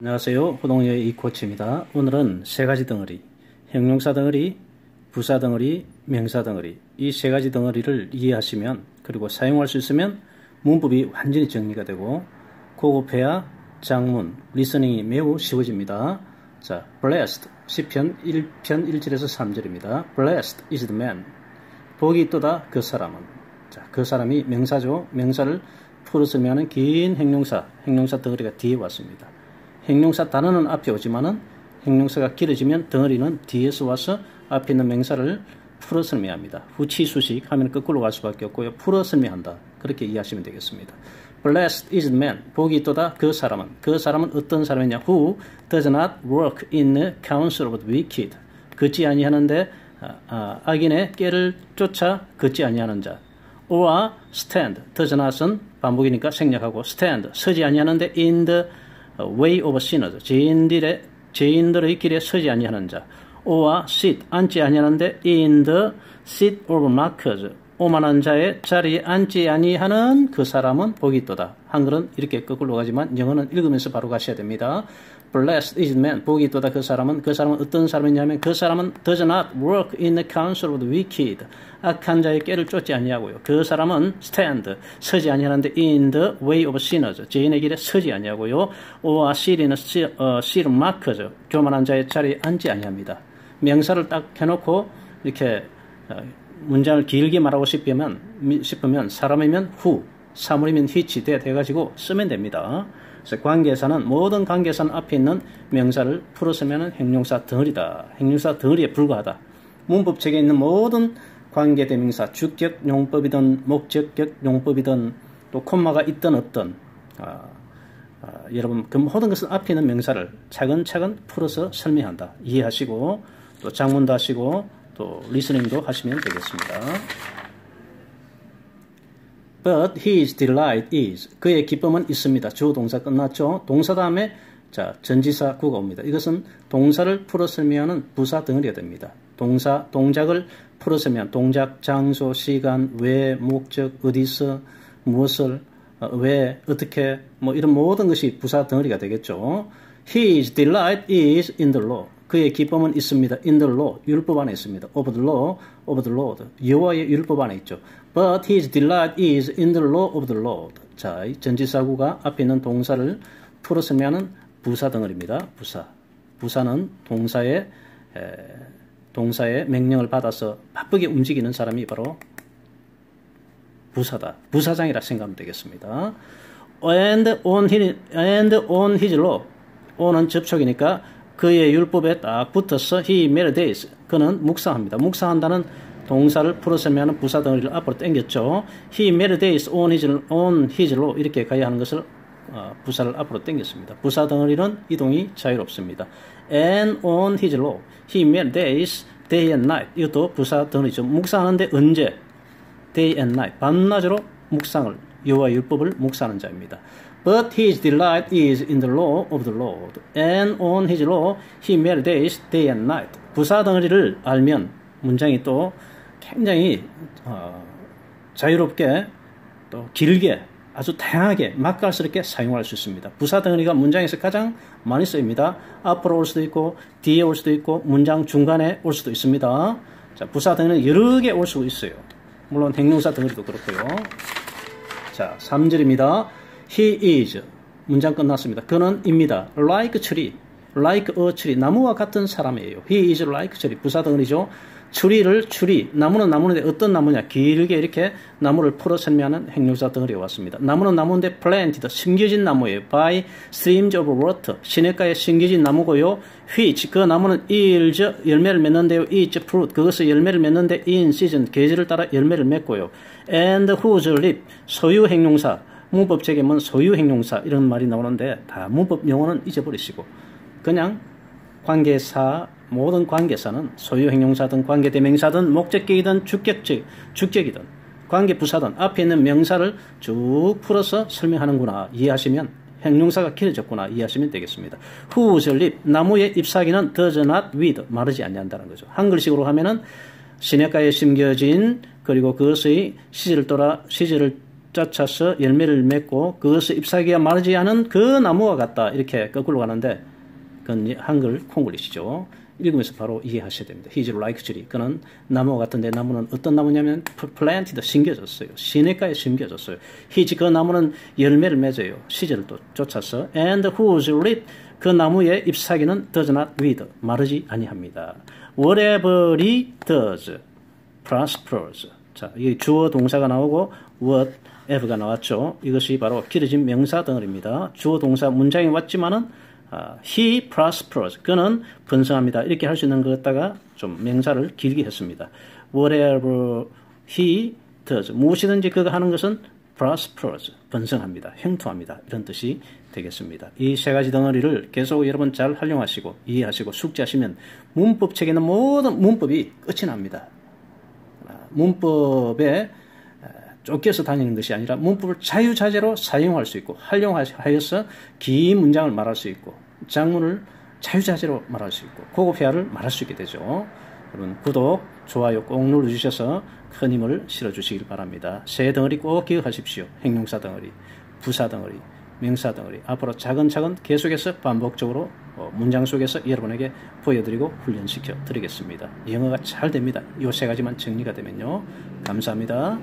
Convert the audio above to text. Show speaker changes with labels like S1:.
S1: 안녕하세요. 호동여의 이코치입니다. 오늘은 세 가지 덩어리, 형용사 덩어리, 부사 덩어리, 명사 덩어리 이 세 가지 덩어리를 이해하시면 그리고 사용할 수 있으면 문법이 완전히 정리가 되고 고급해야 장문, 리스닝이 매우 쉬워집니다. 자, blessed, 시편 1편 1절에서 3절입니다. blessed is the man. 복이 있도다 그 사람은. 자, 그 사람이 명사죠. 명사를 풀어 설명하는 긴 형용사, 형용사 덩어리가 뒤에 왔습니다. 형용사 단어는 앞에 오지만은 형용사가 길어지면 덩어리는 뒤에서 와서 앞에 있는 명사를 풀어 설명합니다. 후치수식 하면 거꾸로 갈 수밖에 없고요. 풀어 설명한다. 그렇게 이해하시면 되겠습니다. Blessed is the man. 복이 있도다 그 사람은. 그 사람은 어떤 사람이냐? Who does not work in the counsel of the wicked. 걷지 아니하는데 아, 아, 악인의 깨를 쫓아 걷지 아니하는 자. or stand. does not은 반복이니까 생략하고 stand. 서지 아니하는데 in the way of sinners, 죄인들의 죄인들의 길에 서지 아니하는 자. 오와 sit 앉지 아니하는데 in the seat of mockers 오만한 자의 자리에 앉지 아니하는 그 사람은 복이 있도다. 한글은 이렇게 거꾸로 가지만 영어는 읽으면서 바로 가셔야 됩니다. Blessed is man. 복이 있도다. 그 사람은 그 사람은 어떤 사람이냐면 그 사람은 does not work in the counsel of the wicked. 악한 자의 깨를 쫓지 아니하고요. 그 사람은 stand 서지 아니하는데 in the way of sinners. 죄인의 길에 서지 아니하고요. or sit in a seat markers. 교만한 자의 자리에 앉지 아니합니다. 명사를 딱 해놓고 이렇게 문장을 길게 말하고 싶으면, 싶으면 사람이면 후, 사물이면 돼, 돼가지고 쓰면 됩니다. 그래서 관계사는 모든 관계사는 앞에 있는 명사를 풀어 쓰면 행용사 덩어리다. 행용사 덩어리에 불과하다. 문법책에 있는 모든 관계대명사, 주격 용법이든 목적격 용법이든 또 콤마가 있든 없든 아, 아, 여러분 그 모든 것은 앞에 있는 명사를 차근차근 풀어서 설명한다. 이해하시고 또 장문도 하시고 또 리스닝도 하시면 되겠습니다. But his delight is 그의 기쁨은 있습니다. 주 동사 끝났죠. 동사 다음에 자 전지사 구가 옵니다. 이것은 동사를 풀어 설명하는 부사 덩어리가 됩니다. 동사 동작을 풀어 설명 동작 장소 시간 왜 목적 어디서 무엇을 왜 어떻게 뭐 이런 모든 것이 부사 덩어리가 되겠죠. His delight is in the law. 그의 기쁨은 있습니다. In the law. 율법 안에 있습니다. Of the law, of the Lord. 여호와의 율법 안에 있죠. But his delight is in the law of the Lord. 자, 전지사구가 앞에 있는 동사를 설명하는 부사 덩어리입니다. 부사. 부사는 동사의 에, 동사의 명령을 받아서 바쁘게 움직이는 사람이 바로 부사다. 부사장이라 생각하면 되겠습니다. And on his, and on his law. on은 접촉이니까 그의 율법에 딱 붙어서 he meditates. 그는 묵상합니다. 묵상한다는 동사를 풀어서면 부사 덩어리를 앞으로 당겼죠. he meditates on his, on his law. 이렇게 가야 하는 것을 어, 부사를 앞으로 당겼습니다. 부사 덩어리는 이동이 자유롭습니다. and on his law. he meditates day and night. 이것도 부사 덩어리죠. 묵상하는데 언제? day and night. 밤낮으로 묵상을 여호와 율법을 묵상하는 자입니다. But his delight is in the law of the Lord, and on his law he meditates day and night. 부사 덩어리를 알면 문장이 또 굉장히 어, 자유롭게 또 길게 아주 다양하게 맛깔스럽게 사용할 수 있습니다. 부사 덩어리가 문장에서 가장 많이 쓰입니다. 앞으로 올 수도 있고 뒤에 올 수도 있고 문장 중간에 올 수도 있습니다. 자, 부사 덩어리는 여러 개 올 수 있어요. 물론 행동사 덩어리도 그렇고요. 자, 3절입니다. He is 문장 끝났습니다. 그는 입니다. Like tree, like a tree 나무와 같은 사람이에요. He is like tree 부사 덩어리죠. 추리를 추리 나무는 나무인데 어떤 나무냐 길게 이렇게 나무를 풀어 설명하는 행용사 덩어리가 왔습니다. 나무는 나무인데 planted 심겨진 나무예요. by streams of water 시냇가에 심겨진 나무고요. which 그 나무는 yields 열매를 맺는데요. eats fruit 그것을 열매를 맺는데 in season 계절을 따라 열매를 맺고요. and whose lip 소유 행용사 문법 책임은 소유 행용사 이런 말이 나오는데 다 문법 용어는 잊어버리시고 그냥 관계사 모든 관계사는 소유 행용사든 관계대명사든 목적격이든 주격적 주격이든 관계부사든 앞에 있는 명사를 쭉 풀어서 설명하는구나 이해하시면 행용사가 길어졌구나 이해하시면 되겠습니다. 후절립 나무의 잎사귀는 does not wither 마르지 않는다는 거죠. 한글식으로 하면은 시냇가에 심겨진 그리고 그것의 시절을 따라 시절을 쫓아서 열매를 맺고 그것을 잎사귀가 마르지 않은 그 나무와 같다. 이렇게 거꾸로 가는데 그건 한글 콩글리시죠. 읽으면서 바로 이해하셔야 됩니다. He's like tree. 그는 나무와 같은데 나무는 어떤 나무냐면 planted, 심겨졌어요. 시내가에 심겨졌어요. He's 그 나무는 열매를 맺어요. 시절을 또 쫓아서 and whose leaf 그 나무의 잎사귀는 does not wither. 마르지 아니합니다. Whatever he does prospers. 자, 이 주어 동사가 나오고 whatever가 나왔죠. 이것이 바로 길어진 명사 덩어리입니다. 주어 동사 문장이 왔지만은 아, he prospers. 그는 번성합니다. 이렇게 할 수 있는 것 갖다가 좀 명사를 길게 했습니다. whatever he does. 무엇이든지 그가 하는 것은 prospers. 번성합니다. 행투합니다. 이런 뜻이 되겠습니다. 이 세 가지 덩어리를 계속 여러분 잘 활용하시고 이해하시고 숙지하시면 문법 책에 있는 모든 문법이 끝이 납니다. 문법에 쫓겨서 다니는 것이 아니라 문법을 자유자재로 사용할 수 있고 활용하여서 긴 문장을 말할 수 있고 장문을 자유자재로 말할 수 있고 고급회화를 말할 수 있게 되죠. 여러분 구독, 좋아요 꼭 눌러주셔서 큰 힘을 실어주시길 바랍니다. 새 덩어리 꼭 기억하십시오. 행용사 덩어리, 부사 덩어리, 명사 덩어리 앞으로 차근차근 계속해서 반복적으로 어, 문장 속에서 여러분에게 보여드리고 훈련시켜 드리겠습니다. 영어가 잘 됩니다. 이세 가지만 정리가 되면요. 감사합니다.